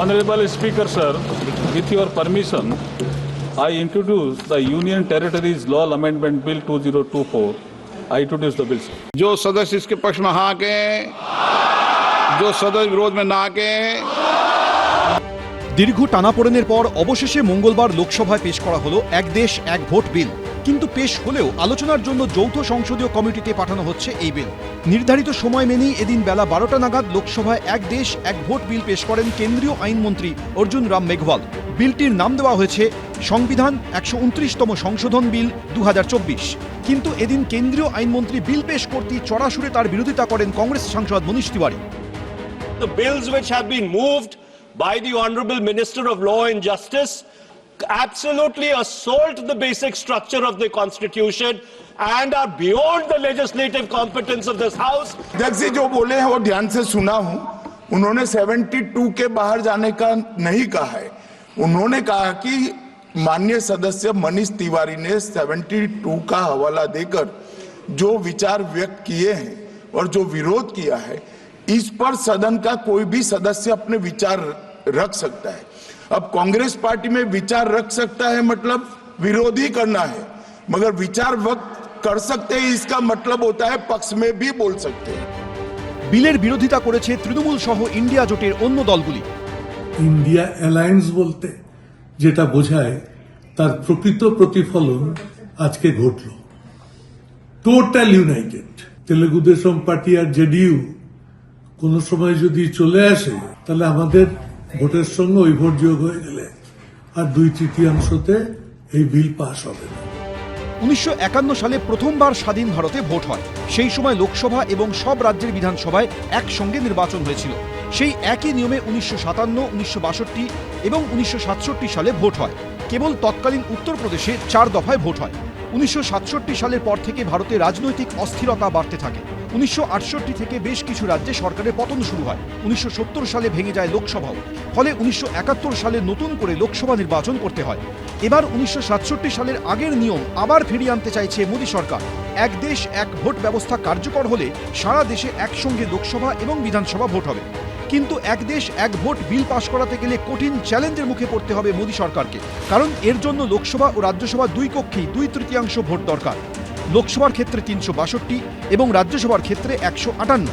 Honorable Speaker, sir, with your permission, I introduce the Union Territories Law Amendment Bill 2024. I introduce the bill, sir. जो सदस्य इसके पक्ष में हाँ के जो सदस्य विरोध में ना के দীর্ঘ টানাপোড়েনের পর অবশেষে মঙ্গলবার লোকসভায় পেশ করা হলো এক দেশ এক ভোট বিল কিন্তু পেশ হলেও আলোচনার জন্য যৌথ সংসদীয় কমিটিতে পাঠানো হচ্ছে এই বিল। নির্ধারিত সময় মেনেই এদিন বেলা বারোটা নাগাদ লোকসভায় এক দেশ, এক ভোট বিল পেশ করেন কেন্দ্রীয় আইনমন্ত্রী অর্জুন রাম মেঘওয়াল। বিলটির নাম দেওয়া হয়েছে সংবিধান একশো উনত্রিশতম সংশোধন বিল দু হাজার চব্বিশ। কিন্তু এদিন কেন্দ্রীয় আইনমন্ত্রী বিল পেশ করতে চড়াশুরে তার বিরোধিতা করেন কংগ্রেস সাংসদ মনীষ Tiwari. The bills which have been moved by the Honorable Minister of Law and Justice absolutely assault the basic structure of the Constitution and are beyond the legislative competence of this House. अध्यक्ष जी जो बोले हैं, वो ध्यान से सुना हूँ उन्होंने 72 के बाहर जाने का नहीं कहा है उन्होंने कहा कि माननीय सदस्य मनीष तिवारी ने 72 का हवाला देकर जो विचार व्यक्त किए हैं और जो विरोध किया है, इस पर सदन का कोई भी सदस्य अपने विचार रख सकता है अब कांग्रेस पार्टी में विचार रख सकता है मतलब विरोध ही करना है मगर विचार व्यक्त कर सकते हैं इसका मतलब होता है पक्ष में भी बोल सकते हैं বিলের বিরোধিতা করেছে তৃণমূল সহ ইন্ডিয়া জোটের অন্য দলগুলি ইন্ডিয়া অ্যালায়েন্স বলতে যেটা বোঝায় তার প্রকৃত প্রতিফলন আজকে ঘটল total united Telugu Desam party আর জেডিইউ কোন সময় যদি চলে আসে তাহলে আমাদের ভোটের সঙ্গে ওই ভোট যোগ হয়ে গেলে আর দুই তৃতীয়াংশতে এই বিল পাশ হবে না। উনিশশো সালে প্রথমবার স্বাধীন ভারতে ভোট হয়। সেই সময় লোকসভা এবং সব রাজ্যের বিধানসভায় একসঙ্গে নির্বাচন হয়েছিল। সেই একই নিয়মে উনিশশো সাতান্ন, উনিশশো বাষট্টি এবং উনিশশো সাতষট্টি সালে ভোট হয়। কেবল তৎকালীন উত্তরপ্রদেশে চার দফায় ভোট হয়। উনিশশো সাতষট্টি সালের পর থেকে ভারতে রাজনৈতিক অস্থিরতা বাড়তে থাকে। উনিশশো আটষট্টি থেকে বেশ কিছু রাজ্যে সরকারের পতন শুরু হয়। উনিশশো সত্তর সালে ভেঙে যায় লোকসভাও। ফলে উনিশশো একাত্তর সালে নতুন করে লোকসভা নির্বাচন করতে হয়। এবার উনিশশো সাতষট্টি সালের আগের নিয়ম আবার ফিরিয়ে আনতে চাইছে মোদী সরকার। এক দেশ এক ভোট ব্যবস্থা কার্যকর হলে সারা দেশে একসঙ্গে লোকসভা এবং বিধানসভা ভোট হবে। কিন্তু এক দেশ এক ভোট বিল পাশ করাতে গেলে কঠিন চ্যালেঞ্জের মুখে পড়তে হবে মোদী সরকারকে। কারণ এর জন্য লোকসভা ও রাজ্যসভা দুই কক্ষেই দুই তৃতীয়াংশ ভোট দরকার। লোকসভার ক্ষেত্রে তিনশো বাষট্টি এবং রাজ্যসভার ক্ষেত্রে একশো আটান্ন।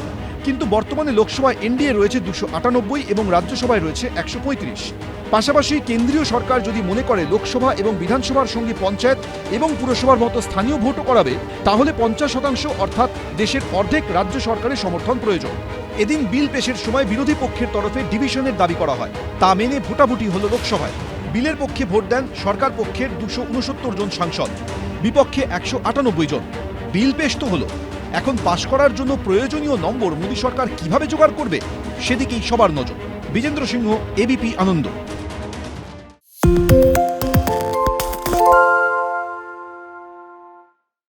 কিন্তু বর্তমানে লোকসভায় এনডিএ রয়েছে দুশো আটানব্বই এবং রাজ্যসভায় রয়েছে একশো পঁয়ত্রিশ। পাশাপাশি কেন্দ্রীয় সরকার যদি মনে করে লোকসভা এবং বিধানসভার সঙ্গে পঞ্চায়েত এবং পুরসভার মতো স্থানীয় ভোটও করাবে, তাহলে পঞ্চাশ শতাংশ অর্থাৎ দেশের অর্ধেক রাজ্য সরকারের সমর্থন প্রয়োজন। এদিন বিল পেশের সময় বিরোধী পক্ষের তরফে ডিভিশনের দাবি করা হয়। তা মেনে ভোটাভুটি হল লোকসভায়। বিলের পক্ষে ভোট দেন সরকার পক্ষের দুশো উনসত্তর জন সাংসদ। বিপক্ষে একশো আটানব্বই জন। বিল পেশ তো হলো। এখন পাশ করার জন্য প্রয়োজনীয় নম্বর মোদী সরকার কীভাবে জোগাড় করবে, সেদিকেই সবার নজর। বিজেন্দ্র সিংহ এবিপি আনন্দ।